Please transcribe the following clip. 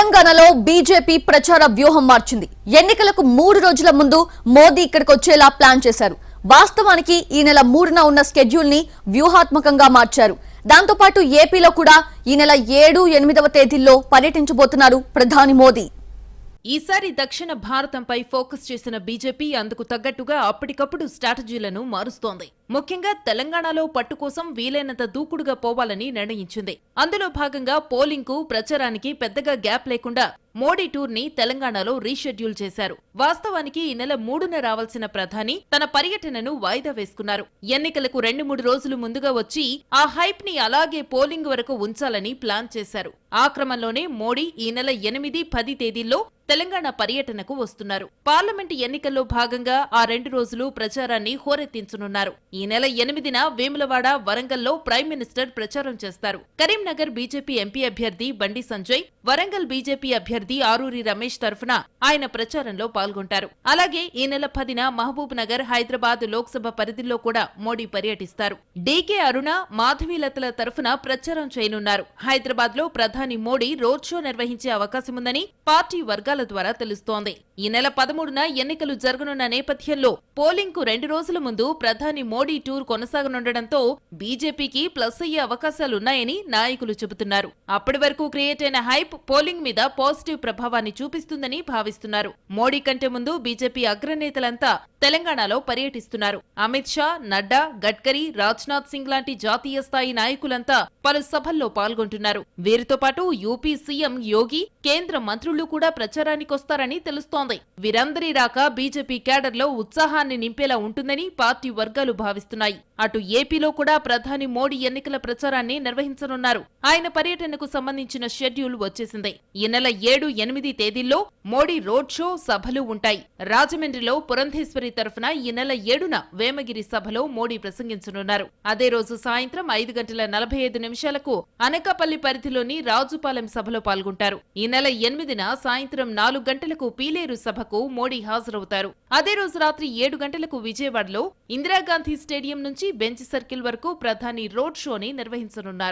తెలంగాణలో బీజేపీ ప్రచార వ్యూహం మార్చింది. ఎన్నికలకు మూడు రోజుల ముందు మోదీ ఇక్కడికి వచ్చేలా ప్లాన్ చేశారు. వాస్తవానికి ఈ నెల మూడున ఉన్న స్కెడ్యూల్ని వ్యూహాత్మకంగా మార్చారు. దాంతోపాటు ఏపీలో కూడా ఈ నెల ఏడు ఎనిమిదవ తేదీల్లో పర్యటించబోతున్నారు ప్రధాని మోదీ. ఈసారి దక్షిణ భారతంపై ఫోకస్ చేసిన బీజేపీ అందుకు తగ్గట్టుగా అప్పటికప్పుడు స్ట్రాటజీలను మారుస్తోంది. ముఖ్యంగా తెలంగాణలో పట్టు కోసం వీలైనంత దూకుడుగా పోవాలని నిర్ణయించింది. అందులో భాగంగా పోలింగ్కు ప్రచారానికి పెద్దగా గ్యాప్ లేకుండా మోడీ టూర్ని తెలంగాణలో రీషెడ్యూల్ చేశారు. వాస్తవానికి ఈ నెల మూడున రావాల్సిన ప్రధాని తన పర్యటనను వాయిదా వేసుకున్నారు. ఎన్నికలకు రెండు మూడు రోజులు ముందుగా వచ్చి ఆ హైప్ని అలాగే పోలింగ్ వరకు ఉంచాలని ప్లాన్ చేశారు. ఆ క్రమంలోనే మోడీ ఈ నెల ఎనిమిది పది తేదీల్లో తెలంగాణ పర్యటనకు వస్తున్నారు. పార్లమెంటు ఎన్నికల్లో భాగంగా ఆ రెండు రోజులు ప్రచారాన్ని హోరెత్తించనున్నారు. ఈ ఈ నెల ఎనిమిదిన వేములవాడ వరంగల్లో ప్రైమ్ మినిస్టర్ ప్రచారం చేస్తారు. కరీంనగర్ బీజేపీ ఎంపీ అభ్యర్థి బండి సంజయ్ వరంగల్ బీజేపీ అభ్యర్థి ఆరూరి రమేష్ తరఫున ఆయన ప్రచారంలో పాల్గొంటారు. అలాగే ఈ నెల పదిన మహబూబ్ నగర్ హైదరాబాద్ లోక్సభ పరిధిలో కూడా మోడీ పర్యటిస్తారు. డీకే అరుణ మాధవీలతల తరఫున ప్రచారం చేయనున్నారు. హైదరాబాద్లో ప్రధాని మోడీ రోడ్ షో నిర్వహించే అవకాశముందని పార్టీ వర్గాల ద్వారా తెలుస్తోంది. ఈ నెల పదమూడున ఎన్నికలు జరగనున్న నేపథ్యంలో పోలింగ్కు రెండు రోజుల ముందు ప్రధాని మోడీ టూర్ కొనసాగనుండటంతో బీజేపీకి ప్లస్ అయ్యే అవకాశాలున్నాయని నాయకులు చెబుతున్నారు. అప్పటి వరకు క్రియేట్ అయిన హైప్ పోలింగ్ మీద పాజిటివ్ ప్రభావాన్ని చూపిస్తుందని భావిస్తున్నారు. మోడీ కంటే ముందు బీజేపీ అగ్రనేతలంతా తెలంగాణలో పర్యటిస్తున్నారు. అమిత్ షా నడ్డా గడ్కరీ రాజ్నాథ్ సింగ్ లాంటి జాతీయ స్థాయి నాయకులంతా పలు సభల్లో పాల్గొంటున్నారు. వీరితో పాటు యూపీ సీఎం యోగి కేంద్ర మంత్రులు కూడా ప్రచారానికొస్తారని తెలుస్తోంది. వీరందరి రాక బీజేపీ క్యాడర్లో ఉత్సాహాన్ని నింపేలా ఉంటుందని పార్టీ వర్గాలు భావిస్తున్నాయి. అటు ఏపీలో కూడా ప్రధాని మోడీ ఎన్నికల ప్రచారాన్ని నిర్వహించనున్నారు. ఆయన పర్యటనకు సంబంధించిన షెడ్యూల్ వచ్చేసింది. ఈ నెల ఏడు ఎనిమిది తేదీల్లో మోడీ రోడ్ షో సభలు ఉంటాయి. రాజమండ్రిలో పురంధేశ్వరి తరఫున ఈ నెల ఏడున వేమగిరి సభలో మోడీ ప్రసంగించనున్నారు. అదే రోజు సాయంత్రం ఐదు గంటల నలభై ఐదు నిమిషాలకు అనకాపల్లి పరిధిలోని రాజుపాలెం సభలో పాల్గొంటారు. ఈ నెల ఎనిమిదిన సాయంత్రం నాలుగు గంటలకు పీలేరు సభకు మోడీ హాజరవుతారు. అదే రోజు రాత్రి ఏడు గంటలకు విజయవాడలో ఇందిరాగాంధీ స్టేడియం నుంచి బెంచ్ సర్కిల్ వరకు ప్రధాని రోడ్ షోని నిర్వహించనున్నారు.